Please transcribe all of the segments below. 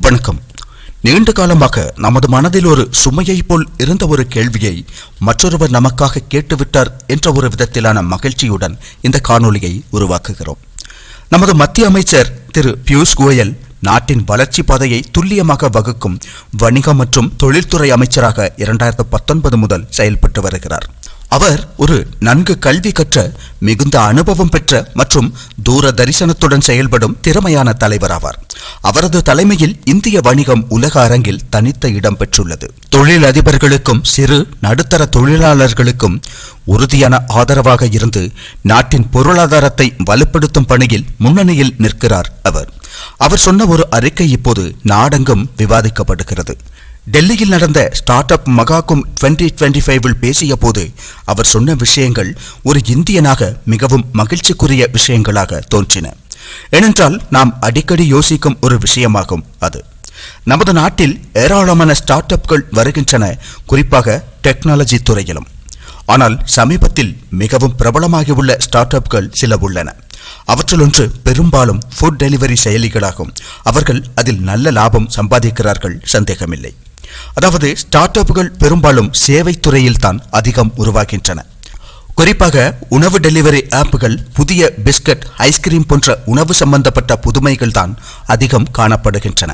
வணக்கம். நீண்ட காலமாக நமது மனதில் ஒரு சுமையை போல் இருந்த ஒரு கேள்வியை மற்றொருவர் நமக்காக கேட்டுவிட்டார் என்ற ஒரு விதத்திலான மகிழ்ச்சியுடன் இந்த காணொளியை உருவாக்குகிறோம். நமது மத்திய அமைச்சர் திரு பியூஷ் கோயல் நாட்டின் வளர்ச்சி பாதையை துல்லியமாக வகுக்கும் வணிக மற்றும் தொழில்துறை அமைச்சராக இரண்டாயிரத்து பத்தொன்பது முதல் செயல்பட்டு வருகிறார். அவர் ஒரு நன்கு கல்வி கற்ற மிகுந்த அனுபவம் பெற்ற மற்றும் தூர தரிசனத்துடன் செயல்படும் திறமையான தலைவராவார் அவரது தலைமையில் இந்திய வணிகம் உலக அரங்கில் தனித்த இடம் பெற்றுள்ளது. தொழில் அதிபர்களுக்கும் சிறு நடுத்தர தொழிலாளர்களுக்கும் உறுதியான ஆதரவாக இருந்து நாட்டின் பொருளாதாரத்தை வலுப்படுத்தும் பணியில் முன்னணியில் நிற்கிறார் அவர். அவர் சொன்ன ஒரு அறிக்கை இப்போது நாடெங்கும் விவாதிக்கப்படுகிறது. டெல்லியில் நடந்த start up Mahakumbh twenty twenty ஃபைவில் பேசிய போது அவர் சொன்ன விஷயங்கள் ஒரு இந்தியனாக மிகவும் மகிழ்ச்சிக்குரிய விஷயங்களாக தோன்றின. ஏனென்றால் நாம் அடிக்கடி யோசிக்கும் ஒரு விஷயமாகும் அது. நமது நாட்டில் ஏராளமான ஸ்டார்ட் அப்கள் வருகின்றன குறிப்பாக டெக்னாலஜி துறையிலும். ஆனால் சமீபத்தில் மிகவும் பிரபலமாகியுள்ள ஸ்டார்ட் அப்கள் சில உள்ளன. அவற்றில் ஒன்று பெரும்பாலும் ஃபுட் டெலிவரி செயலிகளாகும். அவர்கள் அதில் நல்ல லாபம் சம்பாதிக்கிறார்கள் சந்தேகமில்லை. அதாவது ஸ்டார்ட் அப்புகள் பெரும்பாலும் சேவை துறையில் தான் அதிகம் உருவாகின்றன. குறிப்பாக உணவு டெலிவரி ஆப்புகள் புதிய பிஸ்கட் ஐஸ்கிரீம் போன்ற உணவு சம்பந்தப்பட்ட புதுமைகள் தான் அதிகம் காணப்படுகின்றன.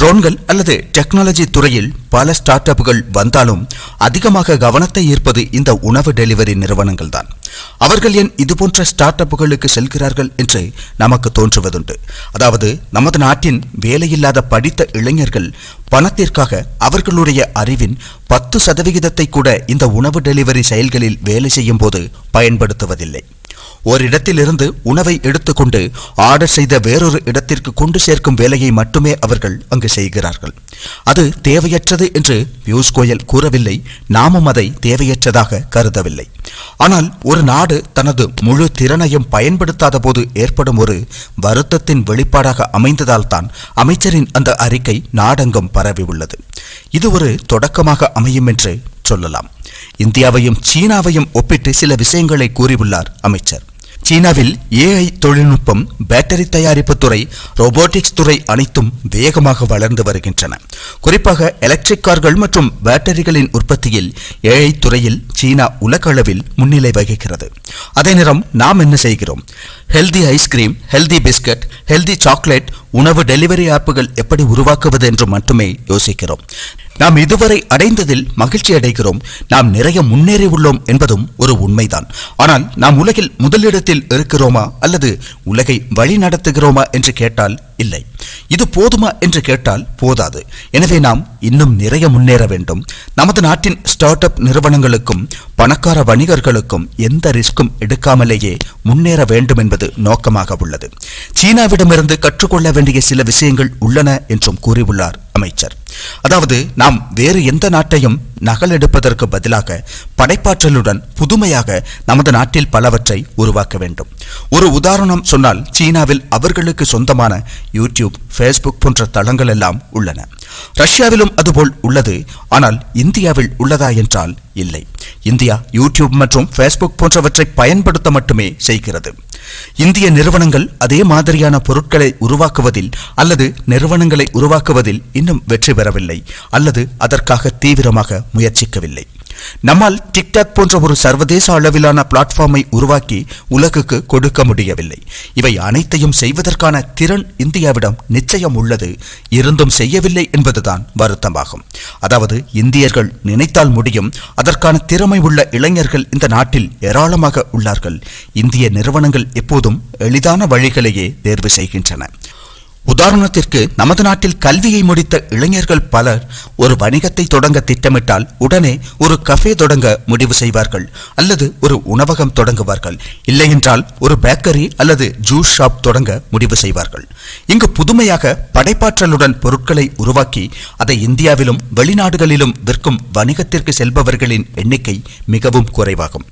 ட்ரோன்கள் அல்லது டெக்னாலஜி துறையில் பல ஸ்டார்ட் அப்புகள் வந்தாலும் அதிகமாக கவனத்தை ஈர்ப்பது இந்த உணவு டெலிவரி நிறுவனங்கள் தான் அவர்கள் ஏன் இதுபோன்ற ஸ்டார்ட் அப்புகளுக்கு செல்கிறார்கள் என்று நமக்கு தோன்றுவதுண்டு. அதாவது நமது நாட்டின் வேலையில்லாத படித்த இளைஞர்கள் பணத்திற்காக அவர்களுடைய அறிவின் பத்து சதவிகிதத்தை கூட இந்த உணவு டெலிவரி செயல்களில் வேலை செய்யும் போது பயன்படுத்துவதில்லை. ஒரு இடத்திலிருந்து உணவை எடுத்துக்கொண்டு ஆர்டர் செய்த வேறொரு இடத்திற்கு கொண்டு சேர்க்கும் வேலையை மட்டுமே அவர்கள் அங்கு செய்கிறார்கள். அது தேவையற்றது என்று பியூஷ் கோயல் கூறவில்லை. நாமும் அதை தேவையற்றதாக கருதவில்லை. ஆனால் ஒரு நாடு தனது முழு திறனையும் பயன்படுத்தாத போது ஏற்படும் ஒரு வருத்தத்தின் வெளிப்பாடாக அமைந்ததால் தான் அமைச்சரின் அந்த அறிக்கை நாடெங்கும் பரவி உள்ளது. இது ஒரு தொடக்கமாக அமையும் என்று சொல்லலாம். இந்தியாவையும் சீனாவையும் ஒப்பிட்டு சில விஷயங்களை கூறியுள்ளார் அமைச்சர். சீனாவில் ஏஐ தொழில்நுட்பம் பேட்டரி தயாரிப்பு துறை ரோபோட்டிக்ஸ் துறை அனைத்தும் வேகமாக வளர்ந்து வருகின்றன. குறிப்பாக எலக்ட்ரிக் கார்கள் மற்றும் பேட்டரிகளின் உற்பத்தியில் ஏஐ துறையில் சீனா உலக அளவில் முன்னிலை வகிக்கிறது. அதே நேரம் நாம் என்ன செய்கிறோம்? Healthy ice cream healthy biscuit healthy chocolate உணவு டெலிவரி ஆப்புகள் எப்படி உருவாக்குவது என்று மட்டுமே யோசிக்கிறோம். நாம் இதுவரை அடைந்ததில் மகிழ்ச்சி அடைகிறோம். நாம் நிறைய முன்னேறி உள்ளோம் என்பதும் ஒரு உண்மைதான். ஆனால் நாம் உலகில் முதலிடத்தில் இருக்கிறோமா? அல்லது உலகை வழி நடத்துகிறோமா? என்று கேட்டால் இல்லை. இது போதுமா? என்று கேட்டால் போதாது. எனவே நாம் இன்னும் நிறைய முன்னேற வேண்டும். நமது நாட்டின் ஸ்டார்ட் அப் நிறுவனங்களுக்கும் பணக்கார வணிகர்களுக்கும் எந்த ரிஸ்க்கும் எடுக்காமலேயே முன்னேற வேண்டும் என்பது நோக்கமாக உள்ளது. சீனாவிடமிருந்து கற்றுக்கொள்ள வேண்டிய சில விஷயங்கள் உள்ளன என்றும் கூறியுள்ளார் அமைச்சர். அதாவது நாம் வேறு எந்த நாட்டையும் நகலெடுப்பதற்கு பதிலாக படைப்பாற்றலுடன் புதுமையாக நமது நாட்டில் பலவற்றை உருவாக்க வேண்டும். ஒரு உதாரணம் சொன்னால் சீனாவில் அவர்களுக்கு சொந்தமான யூடியூப் ஃபேஸ்புக் போன்ற தளங்கள் எல்லாம் உள்ளன. ரஷ்யாவிலும் அதுபோல் உள்ளது. ஆனால் இந்தியாவில் உள்ளதா என்றால் இல்லை. இந்தியா யூடியூப் மற்றும் ஃபேஸ்புக் போன்றவற்றை பயன்படுத்த மட்டுமே செய்கிறது. இந்திய நிறுவனங்கள் அதே மாதிரியான பொருட்களை உருவாக்குவதில் அல்லது நிறுவனங்களை உருவாக்குவதில் இன்னும் வெற்றி பெறவில்லை. அல்லது அதற்காக தீவிரமாக முயற்சிக்கவில்லை. நம்மால் டிக்டாக் போன்ற ஒரு சர்வதேச அளவிலான பிளாட்ஃபார்மை உருவாக்கி உலகுக்கு கொடுக்க முடியவில்லை. இவை அனைத்தையும் செய்வதற்கான திறன் இந்தியாவிடம் நிச்சயம் உள்ளது. இருந்தும் செய்யவில்லை என்பதுதான் வருத்தமாகும். அதாவது இந்தியர்கள் நினைத்தால் முடியும் அதற்கான திறமை உள்ள இளைஞர்கள் இந்த நாட்டில் ஏராளமாக உள்ளார்கள். இந்திய நிறுவனங்கள் எப்போதும் எளிதான வழிகளையே தேர்வு செய்கின்றன. உதாரணத்திற்கு நமது நாட்டில் கல்வியை முடித்த இளைஞர்கள் பலர் ஒரு வணிகத்தை தொடங்க திட்டமிட்டால் உடனே ஒரு கஃபே தொடங்க முடிவு செய்வார்கள் அல்லது ஒரு உணவகம் தொடங்குவார்கள் இல்லையென்றால் ஒரு பேக்கரி அல்லது ஜூஸ் ஷாப் தொடங்க முடிவு செய்வார்கள். இங்கு புதுமையாக படைப்பாற்றலுடன் பொருட்களை உருவாக்கி அதை இந்தியாவிலும் வெளிநாடுகளிலும் விற்கும் வணிகத்திற்கு செல்பவர்களின் எண்ணிக்கை மிகவும் குறைவாகும்.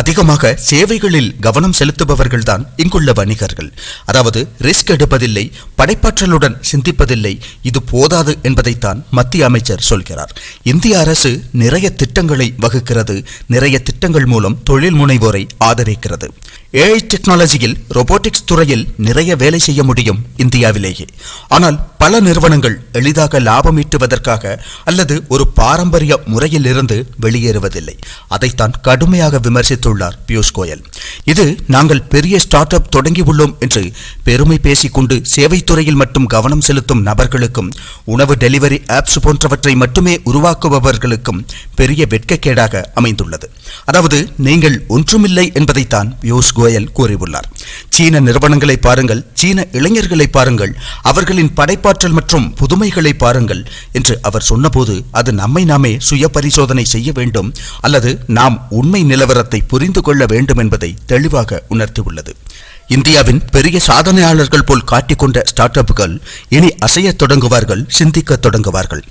அதிகமாக சேவைகளில் கவனம் செலுத்துபவர்கள்தான் இங்குள்ள வணிகர்கள். அதாவது ரிஸ்க் எடுப்பதில்லை படைப்பாற்றலுடன் சிந்திப்பதில்லை இது போதாது என்பதைத்தான் மத்திய அமைச்சர் சொல்கிறார். இந்திய அரசு நிறைய திட்டங்களை வகுக்கிறது நிறைய திட்டங்கள் மூலம் தொழில் முனைவோரை ஆதரிக்கிறது. ஏஐ டெக்னாலஜியில் ரொபோட்டிக்ஸ் துறையில் நிறைய வேலை செய்ய முடியும் இந்தியாவிலேயே. ஆனால் பல நிறுவனங்கள் எளிதாக லாபம் ஈட்டுவதற்காக அல்லது ஒரு பாரம்பரிய முறையில் இருந்து வெளியேறுவதில்லை. அதைத்தான் கடுமையாக விமர்சித்து தெரிவித்துள்ளார் பியூஷ் கோயல். இது நாங்கள் பெரிய ஸ்டார்ட் அப் தொடங்கியுள்ளோம் என்று பெருமை பேசிக்கொண்டு சேவை துறையில் மட்டும் கவனம் செலுத்தும் நபர்களுக்கும் உணவு டெலிவரி ஆப்ஸ் போன்றவற்றை மட்டுமே உருவாக்குபவர்களுக்கும் பெரிய வெட்கக்கேடாக அமைந்துள்ளது. அதாவது நீங்கள் ஒன்றுமில்லை என்பதைத்தான் பியூஷ் கோயல் கூறியுள்ளார். சீன நிறுவனங்களை பாருங்கள் சீன இளைஞர்களை பாருங்கள் அவர்களின் படைப்பாற்றல் மற்றும் புதுமைகளை பாருங்கள் என்று அவர் சொன்னபோது அது நம்மை நாமே சுய பரிசோதனை செய்ய வேண்டும் அல்லது நாம் உண்மை நிலவரத்தை புரிந்து கொள்ள வேண்டும் என்பதை தெளிவாக உணர்த்தியுள்ளது. இந்தியாவின் பெரிய சாதனையாளர்கள் போல் காட்டிக்கொண்ட ஸ்டார்ட் அப்புகள் இனி அசையத் தொடங்குவார்கள் சிந்திக்க தொடங்குவார்கள்.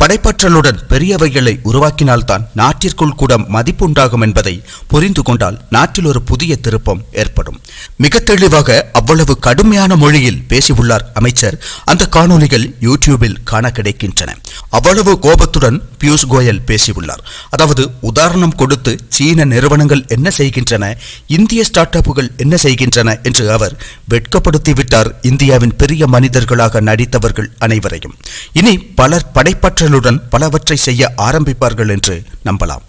படைப்பற்றலுடன் பெரியவைகளை உருவாக்கினால்தான் நாட்டிற்குள் கூட மதிப்பு உண்டாகும் என்பதை புரிந்து கொண்டால் நாட்டில் ஒரு புதிய திருப்பம் ஏற்படும். மிக தெளிவாக அவ்வளவு கடுமையான மொழியில் பேசியுள்ளார் அமைச்சர். அந்த காணொலிகள் யூடியூபில் காண கிடைக்கின்றன அவ்வளவு கோபத்துடன் பியூஷ் கோயல் பேசியுள்ளார். அதாவது உதாரணம் கொடுத்து சீன நிறுவனங்கள் என்ன செய்கின்றன இந்திய ஸ்டார்ட் அப்புகள் என்ன செய்கின்றன என்று அவர் வெட்கப்படுத்திவிட்டார் இந்தியாவின் பெரிய மனிதர்களாக நடித்தவர்கள் அனைவரையும். இனி பலர் படைப்பற்றலுடன் பலவற்றை செய்ய ஆரம்பிப்பார்கள் என்று நம்பலாம்.